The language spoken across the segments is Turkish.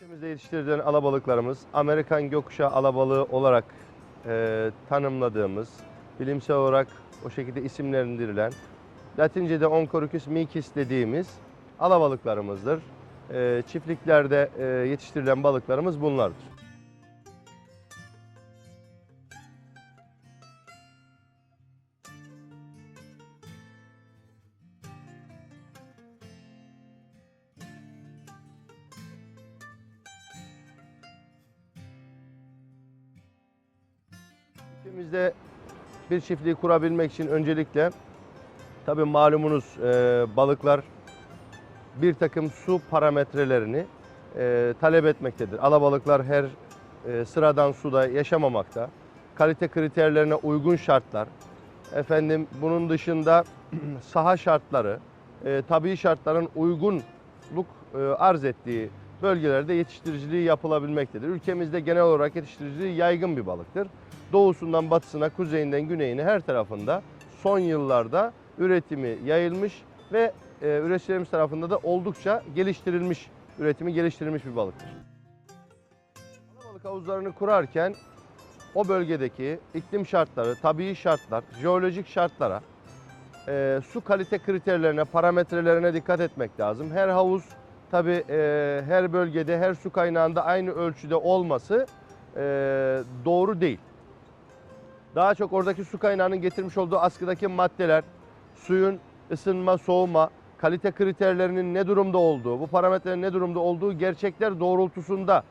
Ülkemizde yetiştirilen alabalıklarımız Amerikan gökkuşağı alabalığı olarak e, tanımladığımız, bilimsel olarak o şekilde isimlendirilen, Latince'de Oncorhynchus micis dediğimiz alabalıklarımızdır. E, çiftliklerde e, yetiştirilen balıklarımız bunlardır. Bir çiftliği kurabilmek için öncelikle tabii malumunuz e, balıklar bir takım su parametrelerini e, talep etmektedir. Alabalıklar her e, sıradan suda yaşamamakta. Kalite kriterlerine uygun şartlar, efendim bunun dışında saha şartları, e, tabii şartların uygunluk e, arz ettiği bölgelerde yetiştiriciliği yapılabilmektedir. Ülkemizde genel olarak yetiştiriciliği yaygın bir balıktır. Doğusundan batısına, kuzeyinden güneyine her tarafında son yıllarda üretimi yayılmış ve e, üreticilerimiz tarafında da oldukça geliştirilmiş, üretimi geliştirilmiş bir balıktır. Alabalık havuzlarını kurarken o bölgedeki iklim şartları, tabii şartlar, jeolojik şartlara, e, su kalite kriterlerine, parametrelerine dikkat etmek lazım. Her havuz tabii e, her bölgede, her su kaynağında aynı ölçüde olması e, doğru değil. Daha çok oradaki su kaynağının getirmiş olduğu askıdaki maddeler, suyun ısınma, soğuma, kalite kriterlerinin ne durumda olduğu, bu parametrelerin ne durumda olduğu gerçekler doğrultusunda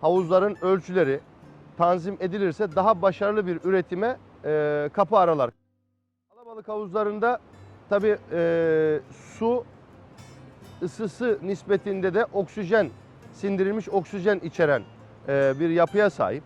havuzların ölçüleri tanzim edilirse daha başarılı bir üretime e, kapı aralar. Alabalık havuzlarında tabi su ısısı nispetinde de oksijen, sindirilmiş oksijen içeren e, bir yapıya sahip.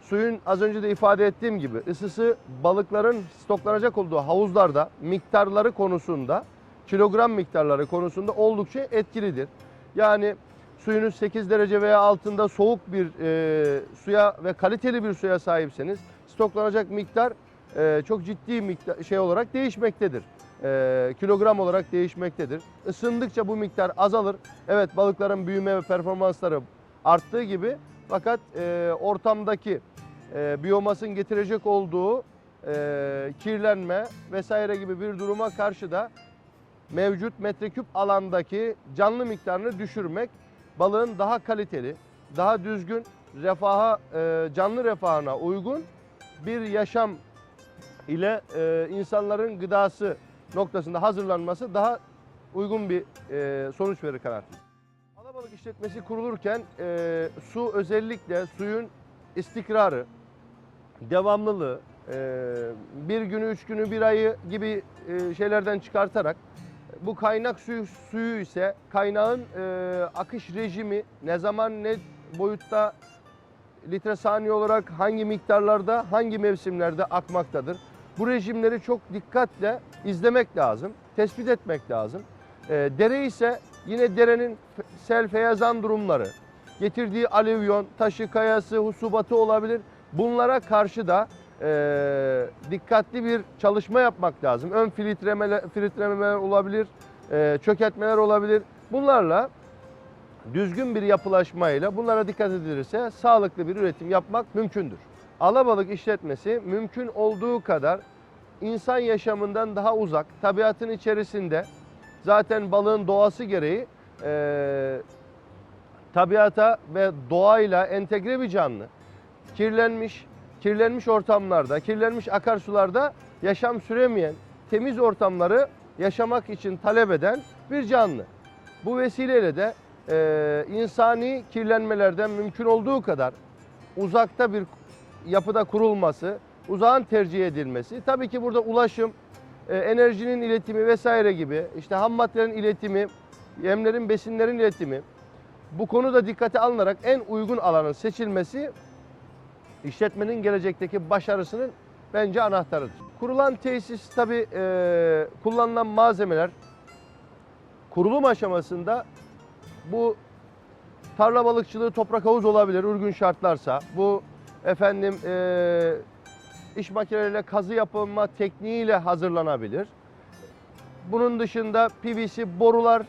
Suyun az önce de ifade ettiğim gibi ısısı balıkların stoklanacak olduğu havuzlarda miktarları konusunda, kilogram miktarları konusunda oldukça etkilidir. Yani suyunuz 8 derece veya altında soğuk bir e, suya ve kaliteli bir suya sahipseniz stoklanacak miktar e, çok ciddi miktar şey olarak değişmektedir. E, kilogram olarak değişmektedir. Isındıkça bu miktar azalır. Evet balıkların büyüme ve performansları arttığı gibi fakat e, ortamdaki e, biyomasın getirecek olduğu e, kirlenme vesaire gibi bir duruma karşı da mevcut metreküp alandaki canlı miktarını düşürmek balığın daha kaliteli, daha düzgün, refaha, e, canlı refahına uygun bir yaşam ile e, insanların gıdası noktasında hazırlanması daha uygun bir e, sonuç verir kanaatindeyim. Alabalık işletmesi kurulurken e, su özellikle suyun istikrarı, devamlılığı, e, bir günü, üç günü, bir ayı gibi e, şeylerden çıkartarak bu kaynak suyu, suyu ise kaynağın e, akış rejimi ne zaman ne boyutta litre saniye olarak hangi miktarlarda hangi mevsimlerde akmaktadır. Bu rejimleri çok dikkatle izlemek lazım, tespit etmek lazım. E, dere ise yine derenin sel feyazan durumları, getirdiği alüvyon, taşı, kayası, husubatı olabilir. Bunlara karşı da e, dikkatli bir çalışma yapmak lazım. Ön filtremeler, filtremeler olabilir, e, çökertmeler olabilir. Bunlarla düzgün bir yapılaşmayla bunlara dikkat edilirse sağlıklı bir üretim yapmak mümkündür. Alabalık işletmesi mümkün olduğu kadar insan yaşamından daha uzak, tabiatın içerisinde zaten balığın doğası gereği e, tabiata ve doğayla entegre bir canlı. Kirlenmiş, kirlenmiş ortamlarda, kirlenmiş akarsularda yaşam süremeyen, temiz ortamları yaşamak için talep eden bir canlı. Bu vesileyle de e, insani kirlenmelerden mümkün olduğu kadar uzakta bir yapıda kurulması, uzağın tercih edilmesi. Tabii ki burada ulaşım, e, enerjinin iletimi vesaire gibi, işte ham maddelerin iletimi, yemlerin, besinlerin iletimi, bu konuda dikkate alınarak en uygun alanın seçilmesi işletmenin gelecekteki başarısının bence anahtarıdır. Kurulan tesis tabi kullanılan malzemeler kurulum aşamasında bu tarla balıkçılığı toprak havuz olabilir uygun şartlarsa. Bu efendim e, iş makineleriyle kazı yapılma tekniğiyle hazırlanabilir. Bunun dışında PVC borular,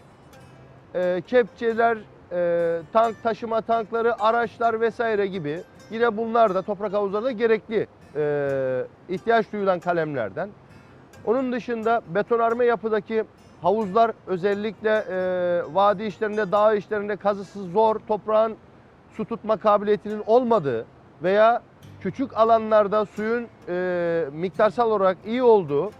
e, kepçeler, e, tank taşıma tankları, araçlar vesaire gibi yine bunlar da toprak havuzlarda gerekli e, ihtiyaç duyulan kalemlerden. Onun dışında betonarme yapıdaki havuzlar özellikle e, vadi işlerinde, dağ işlerinde kazısı zor, toprağın su tutma kabiliyetinin olmadığı veya küçük alanlarda suyun e, miktarsal olarak iyi olduğu,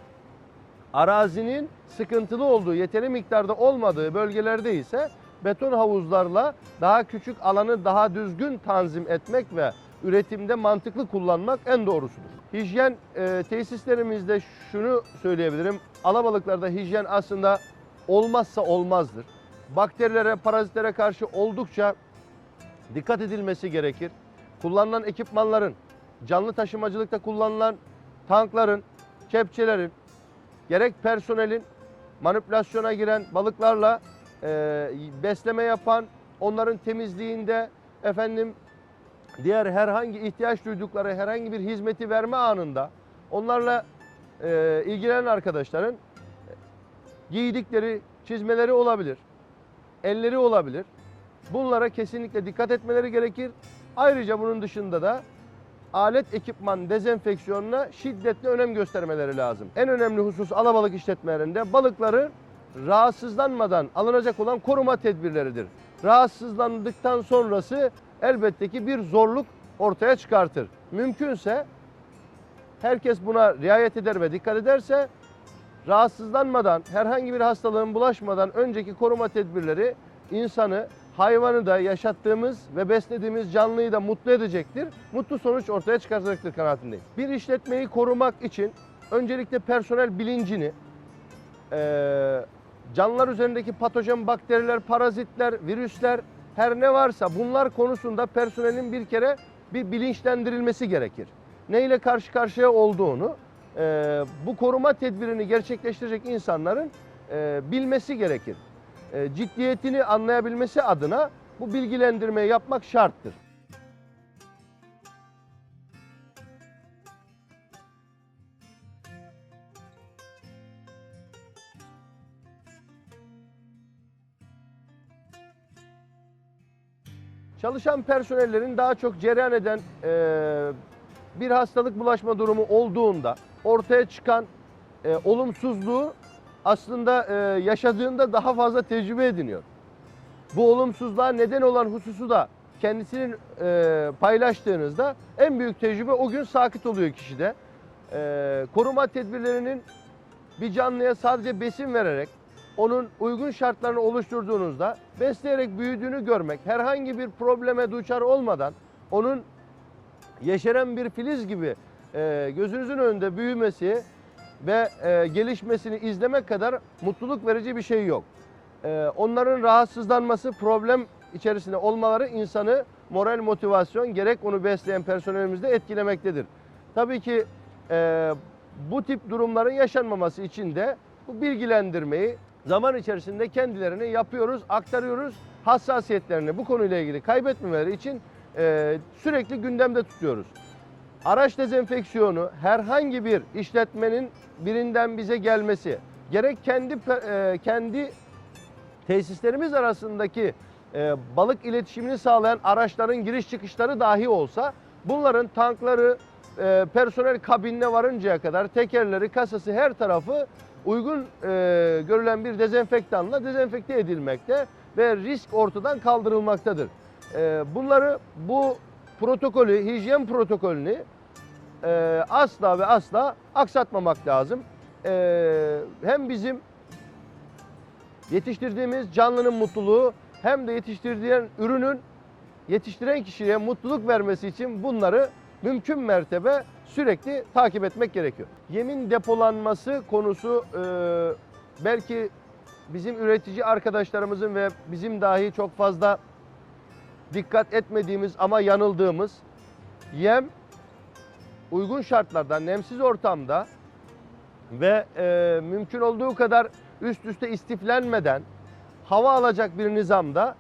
arazinin sıkıntılı olduğu, yeteri miktarda olmadığı bölgelerde ise beton havuzlarla daha küçük alanı daha düzgün tanzim etmek ve üretimde mantıklı kullanmak en doğrusudur. Hijyen e, tesislerimizde şunu söyleyebilirim. Alabalıklarda hijyen aslında olmazsa olmazdır. Bakterilere, parazitlere karşı oldukça dikkat edilmesi gerekir. Kullanılan ekipmanların, canlı taşımacılıkta kullanılan tankların, kepçelerin, gerek personelin manipülasyona giren balıklarla e, besleme yapan, onların temizliğinde efendim diğer herhangi ihtiyaç duydukları herhangi bir hizmeti verme anında onlarla e, ilgilenen arkadaşların giydikleri çizmeleri olabilir, elleri olabilir. Bunlara kesinlikle dikkat etmeleri gerekir. Ayrıca bunun dışında da alet ekipman dezenfeksiyonuna şiddetle önem göstermeleri lazım. En önemli husus alabalık işletmelerinde balıkları rahatsızlanmadan alınacak olan koruma tedbirleridir. Rahatsızlandıktan sonrası elbette ki bir zorluk ortaya çıkartır. Mümkünse herkes buna riayet eder ve dikkat ederse rahatsızlanmadan, herhangi bir hastalığın bulaşmadan önceki koruma tedbirleri insanı, hayvanı da yaşattığımız ve beslediğimiz canlıyı da mutlu edecektir. Mutlu sonuç ortaya çıkaracaktır kanaatindeyim. Bir işletmeyi korumak için öncelikle personel bilincini, eee, canlılar üzerindeki patojen bakteriler, parazitler, virüsler her ne varsa bunlar konusunda personelin bir kere bir bilinçlendirilmesi gerekir. Ne ile karşı karşıya olduğunu, bu koruma tedbirini gerçekleştirecek insanların bilmesi gerekir. Eee, ciddiyetini anlayabilmesi adına bu bilgilendirmeyi yapmak şarttır. Çalışan personellerin daha çok cereyan eden eee, bir hastalık bulaşma durumu olduğunda ortaya çıkan e, olumsuzluğu aslında e, yaşadığında daha fazla tecrübe ediniyor. Bu olumsuzluğa neden olan hususu da kendisinin e, paylaştığınızda en büyük tecrübe o gün sakit oluyor kişide. E, koruma tedbirlerinin bir canlıya sadece besin vererek onun uygun şartlarını oluşturduğunuzda besleyerek büyüdüğünü görmek, herhangi bir probleme duçar olmadan onun yeşeren bir filiz gibi e, gözünüzün önünde büyümesi ve e, gelişmesini izlemek kadar mutluluk verici bir şey yok. E, onların rahatsızlanması, problem içerisinde olmaları insanı moral motivasyon gerek onu besleyen personelimizde etkilemektedir. Tabii ki e, bu tip durumların yaşanmaması için de bu bilgilendirmeyi zaman içerisinde kendilerine yapıyoruz, aktarıyoruz. Hassasiyetlerini bu konuyla ilgili kaybetmemeleri için e, sürekli gündemde tutuyoruz. Araç dezenfeksiyonu herhangi bir işletmenin birinden bize gelmesi, gerek kendi e, kendi tesislerimiz arasındaki e, balık iletişimini sağlayan araçların giriş çıkışları dahi olsa bunların tankları, e, personel kabinine varıncaya kadar tekerleri, kasası her tarafı uygun görülen bir dezenfektanla dezenfekte edilmekte ve risk ortadan kaldırılmaktadır. Bunları bu protokolü, hijyen protokolünü e, asla ve asla aksatmamak lazım. E, hem bizim yetiştirdiğimiz canlının mutluluğu hem de yetiştirdiğin ürünün yetiştiren kişiye mutluluk vermesi için bunları mümkün mertebe sürekli takip etmek gerekiyor. Yemin depolanması konusu e, belki bizim üretici arkadaşlarımızın ve bizim dahi çok fazla dikkat etmediğimiz ama yanıldığımız yem uygun şartlarda, nemsiz ortamda ve e, mümkün olduğu kadar üst üste istiflenmeden hava alacak bir nizamda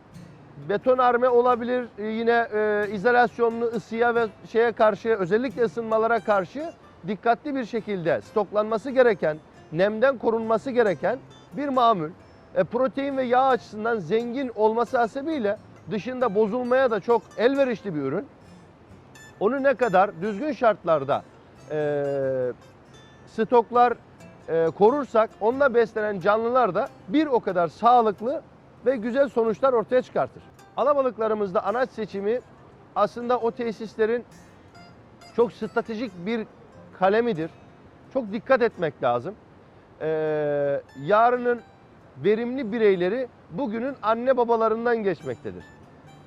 betonarme olabilir e, yine e, izolasyonlu ısıya ve şeye karşı özellikle ısınmalara karşı dikkatli bir şekilde stoklanması gereken, nemden korunması gereken bir mamul. E, protein ve yağ açısından zengin olması hasebiyle dışında bozulmaya da çok elverişli bir ürün. Onu ne kadar düzgün şartlarda e, stoklar e, korursak onunla beslenen canlılar da bir o kadar sağlıklı ve güzel sonuçlar ortaya çıkartır. Alabalıklarımızda anaç seçimi aslında o tesislerin çok stratejik bir kalemidir. Çok dikkat etmek lazım. Ee, yarının verimli bireyleri bugünün anne babalarından geçmektedir.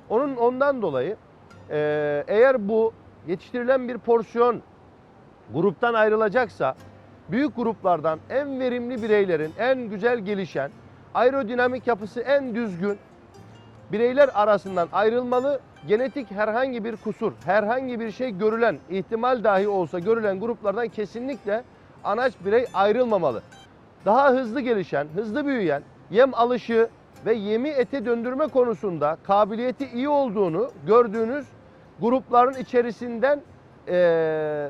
Onun ondan dolayı e, eğer bu yetiştirilen bir porsiyon gruptan ayrılacaksa büyük gruplardan en verimli bireylerin en güzel gelişen, aerodinamik yapısı en düzgün bireyler arasından ayrılmalı. Genetik herhangi bir kusur, herhangi bir şey görülen, ihtimal dahi olsa görülen gruplardan kesinlikle anaç birey ayrılmamalı. Daha hızlı gelişen, hızlı büyüyen, yem alışı ve yemi ete döndürme konusunda kabiliyeti iyi olduğunu gördüğünüz grupların içerisinden eee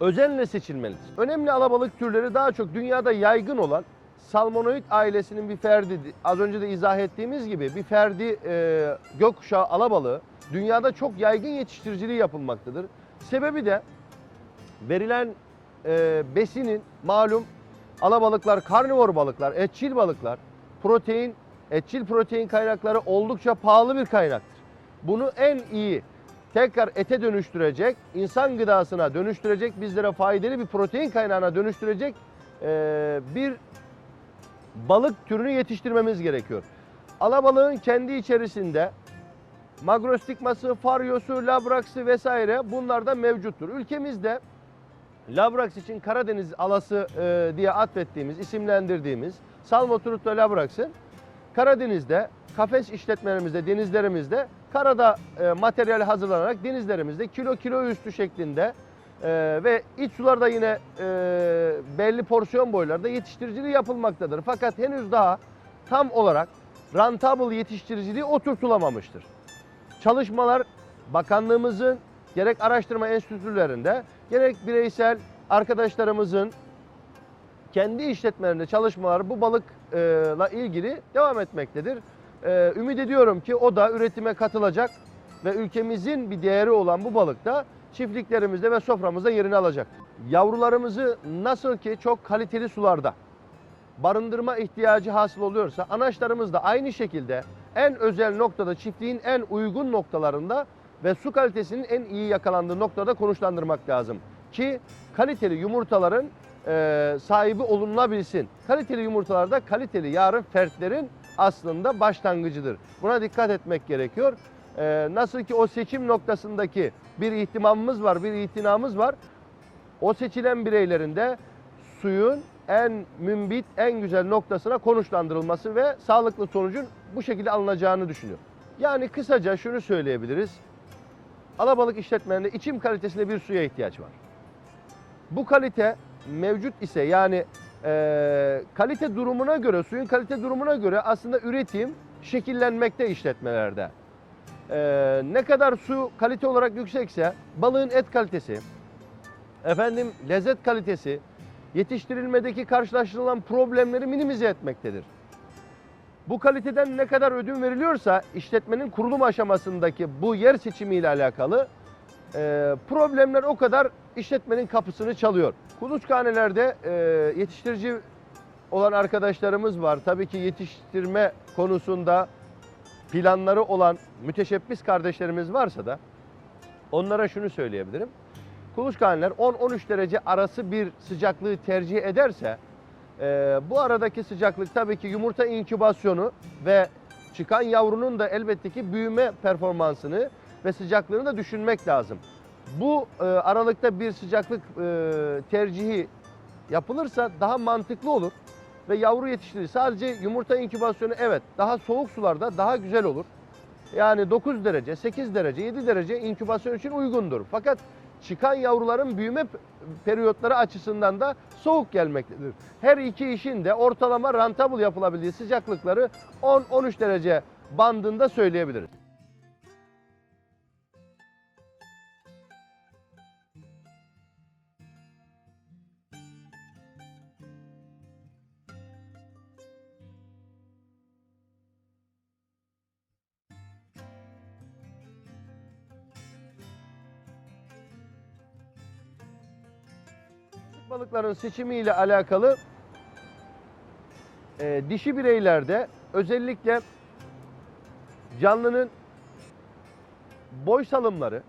özenle seçilmelidir. Önemli alabalık türleri daha çok dünyada yaygın olan salmonoid ailesinin bir ferdi, az önce de izah ettiğimiz gibi bir ferdi e, gökkuşağı alabalığı dünyada çok yaygın yetiştiriciliği yapılmaktadır. Sebebi de verilen e, besinin malum alabalıklar karnivor balıklar, etçil balıklar, protein, etçil protein kaynakları oldukça pahalı bir kaynaktır. Bunu en iyi tekrar ete dönüştürecek, insan gıdasına dönüştürecek, bizlere faydalı bir protein kaynağına dönüştürecek bir balık türünü yetiştirmemiz gerekiyor. Alabalığın kendi içerisinde magrostigması, faryosu, labraksı vesaire bunlar da mevcuttur. Ülkemizde labraks için Karadeniz alası e, diye atfettiğimiz, isimlendirdiğimiz Salmotrutta labraksın Karadeniz'de kafes işletmelerimizde, denizlerimizde karada e, materyal hazırlanarak denizlerimizde kilo kilo üstü şeklinde e, ve iç sularda yine e, belli porsiyon boylarda yetiştiriciliği yapılmaktadır. Fakat henüz daha tam olarak rentable yetiştiriciliği oturtulamamıştır. Çalışmalar bakanlığımızın gerek araştırma enstitülerinde gerek bireysel arkadaşlarımızın kendi işletmelerinde çalışmaları bu balıkla ilgili devam etmektedir. Ee, ümit ediyorum ki o da üretime katılacak ve ülkemizin bir değeri olan bu balık da çiftliklerimizde ve soframızda yerini alacak. Yavrularımızı nasıl ki çok kaliteli sularda barındırma ihtiyacı hasıl oluyorsa anaçlarımız da aynı şekilde en özel noktada çiftliğin en uygun noktalarında ve su kalitesinin en iyi yakalandığı noktada konuşlandırmak lazım. Ki kaliteli yumurtaların e, sahibi olunabilsin. Kaliteli yumurtalarda kaliteli yarın fertlerin aslında başlangıcıdır. Buna dikkat etmek gerekiyor. E, nasıl ki o seçim noktasındaki bir ihtimamımız var, bir itinamız var. O seçilen bireylerin de suyun en mümbit, en güzel noktasına konuşlandırılması ve sağlıklı sonucun bu şekilde alınacağını düşünüyorum. Yani kısaca şunu söyleyebiliriz. Alabalık işletmelerinde içim kalitesinde bir suya ihtiyaç var. Bu kalite mevcut ise yani e, kalite durumuna göre, suyun kalite durumuna göre aslında üretim şekillenmekte işletmelerde. E, ne kadar su kalite olarak yüksekse balığın et kalitesi, efendim lezzet kalitesi, yetiştirilmedeki karşılaştırılan problemleri minimize etmektedir. Bu kaliteden ne kadar ödün veriliyorsa işletmenin kurulum aşamasındaki bu yer seçimiyle alakalı e, problemler o kadar işletmenin kapısını çalıyor. Kuluçkanelerde e, yetiştirici olan arkadaşlarımız var. Tabii ki yetiştirme konusunda planları olan müteşebbis kardeşlerimiz varsa da onlara şunu söyleyebilirim. Kuluçkaneler 10-13 derece arası bir sıcaklığı tercih ederse e, bu aradaki sıcaklık tabii ki yumurta inkübasyonu ve çıkan yavrunun da elbette ki büyüme performansını ve sıcaklığını da düşünmek lazım. Bu e, aralıkta bir sıcaklık e, tercihi yapılırsa daha mantıklı olur ve yavru yetiştirir. Sadece yumurta inkübasyonu evet daha soğuk sularda daha güzel olur. Yani 9 derece, 8 derece, 7 derece inkübasyon için uygundur. Fakat çıkan yavruların büyüme periyotları açısından da soğuk gelmektedir. Her iki işin de ortalama rentable yapılabildiği sıcaklıkları 10-13 derece bandında söyleyebiliriz. Balıkların seçimiyle alakalı e, dişi bireylerde özellikle canlının boy salımları,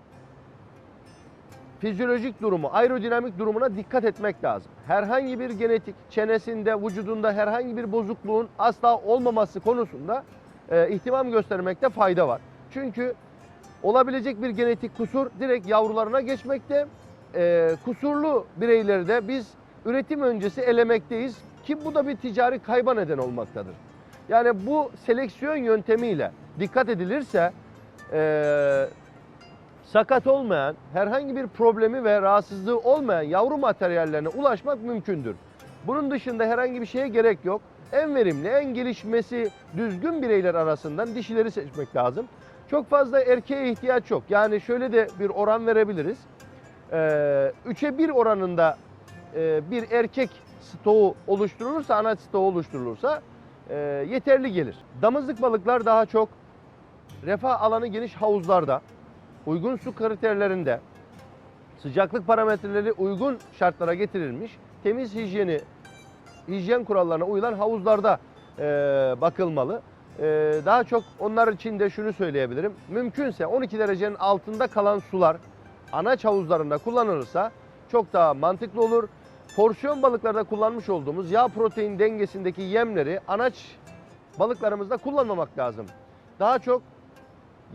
fizyolojik durumu, aerodinamik durumuna dikkat etmek lazım. Herhangi bir genetik çenesinde, vücudunda herhangi bir bozukluğun asla olmaması konusunda e, ihtimam göstermekte fayda var. Çünkü olabilecek bir genetik kusur direkt yavrularına geçmekte. E, kusurlu bireyleri de biz üretim öncesi elemekteyiz ki bu da bir ticari kayba neden olmaktadır. Yani bu seleksiyon yöntemiyle dikkat edilirse e, sakat olmayan, herhangi bir problemi ve rahatsızlığı olmayan yavru materyallerine ulaşmak mümkündür. Bunun dışında herhangi bir şeye gerek yok. En verimli, en gelişmesi düzgün bireyler arasından dişileri seçmek lazım. Çok fazla erkeğe ihtiyaç yok. Yani şöyle de bir oran verebiliriz. Ee, üçe bir oranında e, bir erkek stoğu oluşturulursa, anaç stoğu oluşturulursa e, yeterli gelir. Damızlık balıklar daha çok refah alanı geniş havuzlarda, uygun su kriterlerinde, sıcaklık parametreleri uygun şartlara getirilmiş, temiz hijyeni, hijyen kurallarına uyulan havuzlarda e, bakılmalı. E, daha çok onlar için de şunu söyleyebilirim. Mümkünse 12 derecenin altında kalan sular anaç havuzlarında kullanılırsa çok daha mantıklı olur. Porsiyon balıklarda kullanmış olduğumuz yağ protein dengesindeki yemleri anaç balıklarımızda kullanmamak lazım. Daha çok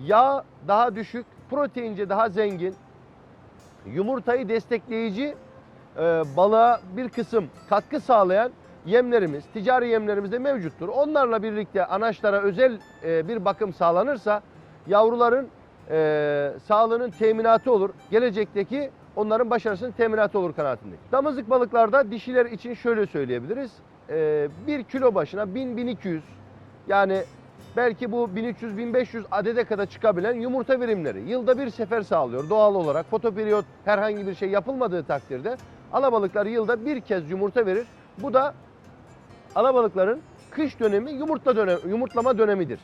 yağ daha düşük, proteince daha zengin, yumurtayı destekleyici e, balığa bir kısım katkı sağlayan yemlerimiz, ticari yemlerimiz de mevcuttur. Onlarla birlikte anaçlara özel e, bir bakım sağlanırsa yavruların e, sağlığının teminatı olur. Gelecekteki onların başarısının teminatı olur kanaatindeyim. Damızlık balıklarda dişiler için şöyle söyleyebiliriz. E, bir kilo başına 1000-1200 yani belki bu 1300-1500 adede kadar çıkabilen yumurta verimleri yılda bir sefer sağlıyor doğal olarak. Fotoperiyot herhangi bir şey yapılmadığı takdirde alabalıklar yılda bir kez yumurta verir. Bu da alabalıkların kış dönemi yumurtla dönem, yumurtlama dönemidir.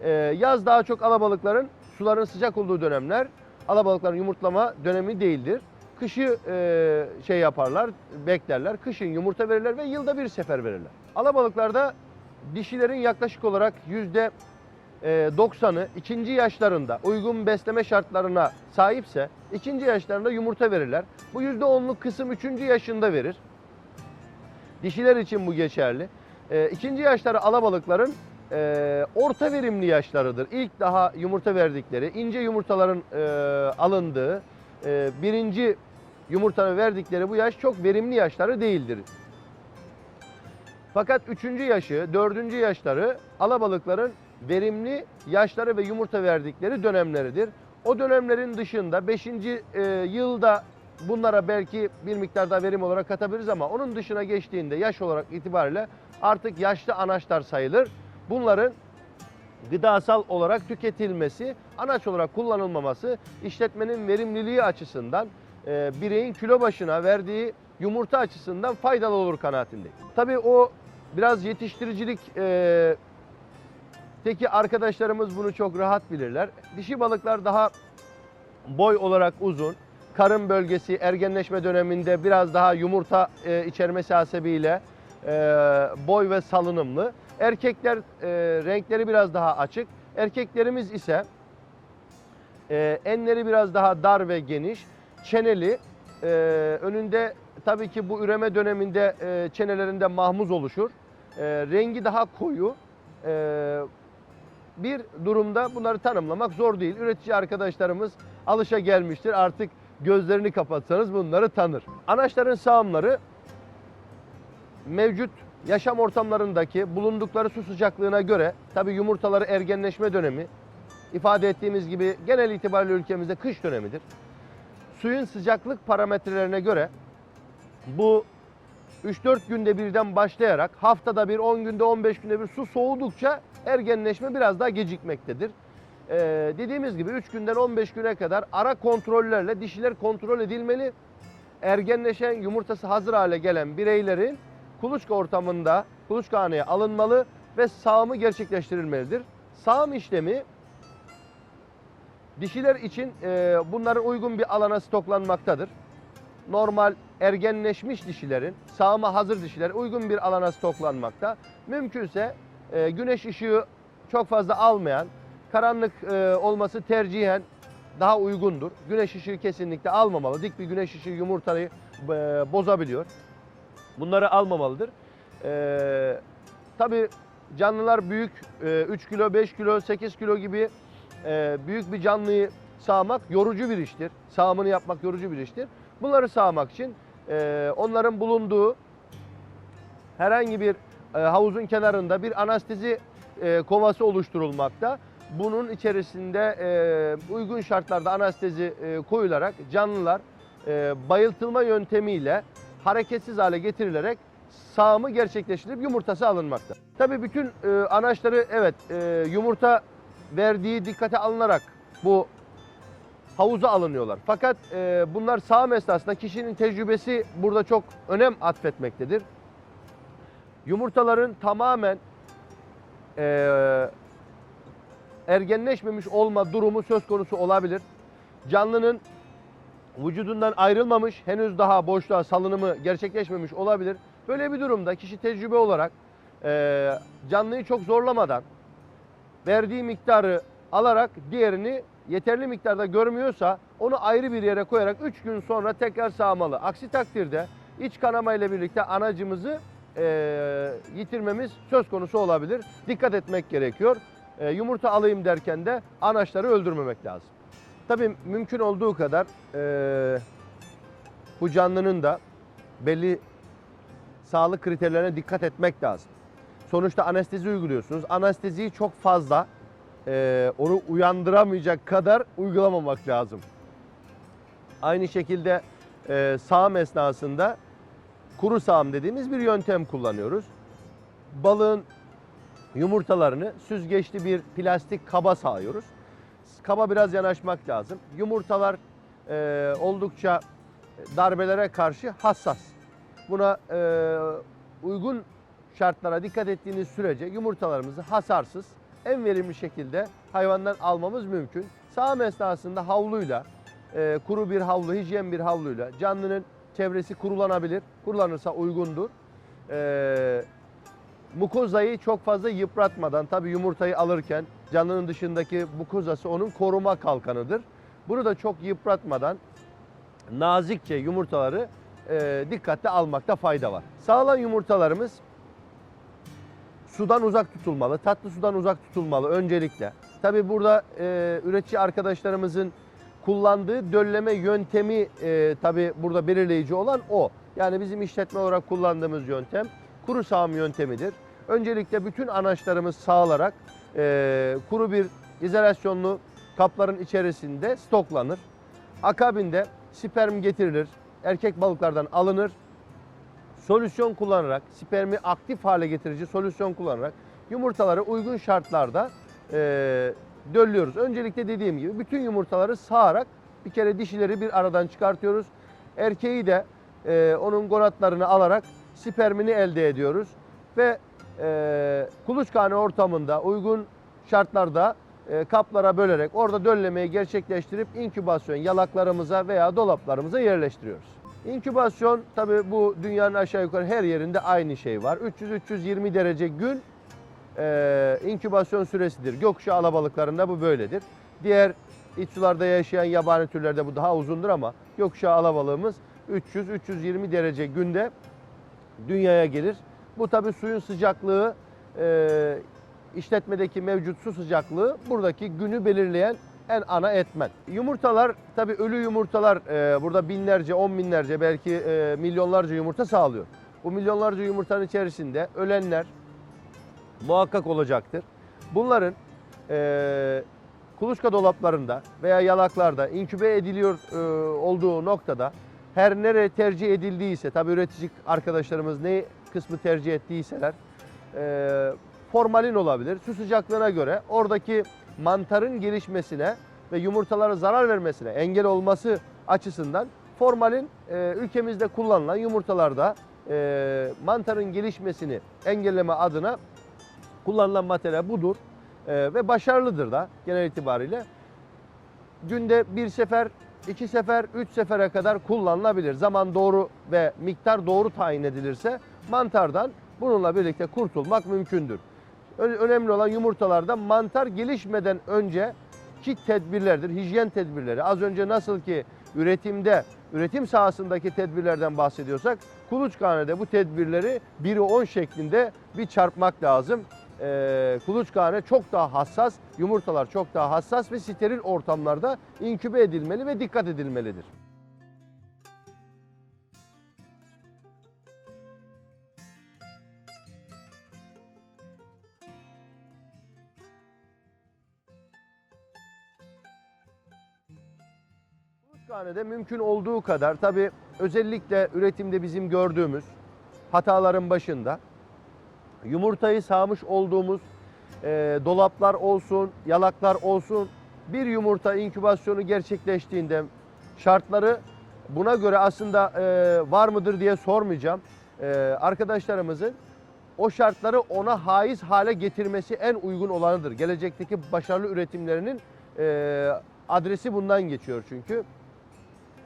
Ee, yaz daha çok alabalıkların suların sıcak olduğu dönemler alabalıkların yumurtlama dönemi değildir. Kışı e, şey yaparlar, beklerler. Kışın yumurta verirler ve yılda bir sefer verirler. Alabalıklarda dişilerin yaklaşık olarak yüzde e, 90'ı ikinci yaşlarında uygun besleme şartlarına sahipse ikinci yaşlarında yumurta verirler. Bu yüzde onluk kısım üçüncü yaşında verir. Dişiler için bu geçerli. E, ikinci yaşları alabalıkların e, orta verimli yaşlarıdır. İlk daha yumurta verdikleri, ince yumurtaların e, alındığı, e, birinci yumurtanı verdikleri bu yaş çok verimli yaşları değildir. Fakat üçüncü yaşı, dördüncü yaşları alabalıkların verimli yaşları ve yumurta verdikleri dönemleridir. O dönemlerin dışında 5. yılda bunlara belki bir miktar daha verim olarak katabiliriz ama onun dışına geçtiğinde yaş olarak itibariyle artık yaşlı anaçlar sayılır. Bunların gıdasal olarak tüketilmesi, anaç olarak kullanılmaması işletmenin verimliliği açısından e, bireyin kilo başına verdiği yumurta açısından faydalı olur kanaatindeyim. Tabii o biraz yetiştiricilik e, teki arkadaşlarımız bunu çok rahat bilirler. Dişi balıklar daha boy olarak uzun. Karın bölgesi ergenleşme döneminde biraz daha yumurta e, içermesi hasebiyle e, boy ve salınımlı. Erkekler e, renkleri biraz daha açık. Erkeklerimiz ise e, enleri biraz daha dar ve geniş. Çeneli. E, önünde tabii ki bu üreme döneminde e, çenelerinde mahmuz oluşur. E, rengi daha koyu. E, bir durumda bunları tanımlamak zor değil. Üretici arkadaşlarımız alışa gelmiştir. Artık gözlerini kapatsanız bunları tanır. Anaçların sağımları mevcut yaşam ortamlarındaki bulundukları su sıcaklığına göre tabi yumurtaları ergenleşme dönemi ifade ettiğimiz gibi genel itibariyle ülkemizde kış dönemidir. Suyun sıcaklık parametrelerine göre bu 3-4 günde birden başlayarak haftada bir 10 günde 15 günde bir su soğudukça ergenleşme biraz daha gecikmektedir. Ee, dediğimiz gibi 3 günden 15 güne kadar ara kontrollerle dişiler kontrol edilmeli. Ergenleşen yumurtası hazır hale gelen bireylerin kuluçka ortamında kuluçkahaneye alınmalı ve sağımı gerçekleştirilmelidir. Sağım işlemi dişiler için e, bunların uygun bir alana stoklanmaktadır. Normal ergenleşmiş dişilerin, sağıma hazır dişiler uygun bir alana stoklanmakta. Mümkünse e, güneş ışığı çok fazla almayan, karanlık e, olması tercihen daha uygundur. Güneş ışığı kesinlikle almamalı. Dik bir güneş ışığı yumurtayı e, bozabiliyor. Bunları almamalıdır. E, tabii canlılar büyük, e, 3 kilo, 5 kilo, 8 kilo gibi e, büyük bir canlıyı sağmak yorucu bir iştir. Sağımını yapmak yorucu bir iştir. Bunları sağmak için e, onların bulunduğu herhangi bir e, havuzun kenarında bir anestezi e, kovası oluşturulmakta. Bunun içerisinde e, uygun şartlarda anestezi e, koyularak canlılar e, bayıltılma yöntemiyle hareketsiz hale getirilerek sağımı gerçekleştirilip yumurtası alınmakta. Tabii bütün e, anaçları evet e, yumurta verdiği dikkate alınarak bu havuza alınıyorlar. Fakat e, bunlar sağım esnasında kişinin tecrübesi burada çok önem atfetmektedir. Yumurtaların tamamen e, ergenleşmemiş olma durumu söz konusu olabilir. Canlının vücudundan ayrılmamış, henüz daha boşluğa salınımı gerçekleşmemiş olabilir. Böyle bir durumda kişi tecrübe olarak e, canlıyı çok zorlamadan verdiği miktarı alarak diğerini yeterli miktarda görmüyorsa onu ayrı bir yere koyarak 3 gün sonra tekrar sağmalı. Aksi takdirde iç kanama ile birlikte anacımızı e, yitirmemiz söz konusu olabilir. Dikkat etmek gerekiyor. E, yumurta alayım derken de anaçları öldürmemek lazım. Tabii mümkün olduğu kadar e, bu canlının da belli sağlık kriterlerine dikkat etmek lazım. Sonuçta anestezi uyguluyorsunuz. Anesteziyi çok fazla e, onu uyandıramayacak kadar uygulamamak lazım. Aynı şekilde e, sağım esnasında kuru sağım dediğimiz bir yöntem kullanıyoruz. Balığın yumurtalarını süzgeçli bir plastik kaba sağıyoruz. Kaba biraz yanaşmak lazım. Yumurtalar e, oldukça darbelere karşı hassas. Buna e, uygun şartlara dikkat ettiğiniz sürece yumurtalarımızı hasarsız, en verimli şekilde hayvandan almamız mümkün. Sağım esnasında havluyla, e, kuru bir havlu, hijyen bir havluyla canlının çevresi kurulanabilir. Kurulanırsa uygundur. E, mukozayı çok fazla yıpratmadan, tabii yumurtayı alırken canlının dışındaki mukozası onun koruma kalkanıdır. Bunu da çok yıpratmadan nazikçe yumurtaları e, dikkatli almakta fayda var. Sağlam yumurtalarımız sudan uzak tutulmalı, tatlı sudan uzak tutulmalı öncelikle. Tabi burada e, üretici arkadaşlarımızın kullandığı dölleme yöntemi e, tabi burada belirleyici olan o. Yani bizim işletme olarak kullandığımız yöntem kuru sağım yöntemidir. Öncelikle bütün anaçlarımız sağlarak e, kuru bir izolasyonlu kapların içerisinde stoklanır. Akabinde sperm getirilir, erkek balıklardan alınır, solüsyon kullanarak, spermi aktif hale getirici solüsyon kullanarak yumurtaları uygun şartlarda e, döllüyoruz. Öncelikle dediğim gibi bütün yumurtaları sağarak bir kere dişileri bir aradan çıkartıyoruz. Erkeği de e, onun gonatlarını alarak spermini elde ediyoruz. Ve e, kuluçkane ortamında uygun şartlarda e, kaplara bölerek orada döllemeyi gerçekleştirip inkübasyon yalaklarımıza veya dolaplarımıza yerleştiriyoruz. İnkübasyon tabi bu dünyanın aşağı yukarı her yerinde aynı şey var. 300-320 derece gün e, inkübasyon süresidir. Gökkuşağı alabalıklarında bu böyledir. Diğer iç sularda yaşayan yabani türlerde bu daha uzundur ama gökkuşağı alabalığımız 300-320 derece günde dünyaya gelir. Bu tabi suyun sıcaklığı, e, işletmedeki mevcut su sıcaklığı buradaki günü belirleyen en ana etmen. Yumurtalar tabi ölü yumurtalar e, burada binlerce, on binlerce belki e, milyonlarca yumurta sağlıyor. Bu milyonlarca yumurtanın içerisinde ölenler muhakkak olacaktır. Bunların e, kuluçka dolaplarında veya yalaklarda inkübe ediliyor e, olduğu noktada her nere tercih edildiyse tabi üretici arkadaşlarımız ne kısmı tercih ettiyseler e, formalin olabilir. Su sıcaklığına göre oradaki mantarın gelişmesine ve yumurtalara zarar vermesine engel olması açısından formalin e, ülkemizde kullanılan yumurtalarda e, mantarın gelişmesini engelleme adına kullanılan materyal budur e, ve başarılıdır da genel itibariyle. Günde bir sefer iki sefer, üç sefere kadar kullanılabilir. Zaman doğru ve miktar doğru tayin edilirse mantardan bununla birlikte kurtulmak mümkündür. Önemli olan yumurtalarda mantar gelişmeden önce ki tedbirlerdir, hijyen tedbirleri. Az önce nasıl ki üretimde, üretim sahasındaki tedbirlerden bahsediyorsak, kuluçkanede bu tedbirleri 1'i 10 şeklinde bir çarpmak lazım. Ee, kuluçkane çok daha hassas, yumurtalar çok daha hassas ve steril ortamlarda inkübe edilmeli ve dikkat edilmelidir. Kuluçkanede mümkün olduğu kadar tabi özellikle üretimde bizim gördüğümüz hataların başında yumurtayı sağmış olduğumuz e, dolaplar olsun, yalaklar olsun bir yumurta inkübasyonu gerçekleştiğinde şartları buna göre aslında e, var mıdır diye sormayacağım. E, arkadaşlarımızın o şartları ona haiz hale getirmesi en uygun olanıdır. Gelecekteki başarılı üretimlerinin e, adresi bundan geçiyor çünkü.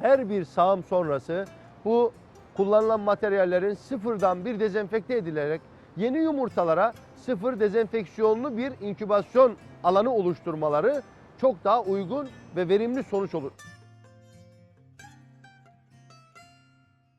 Her bir sağım sonrası bu kullanılan materyallerin sıfırdan bir dezenfekte edilerek yeni yumurtalara sıfır dezenfeksiyonlu bir inkübasyon alanı oluşturmaları çok daha uygun ve verimli sonuç olur.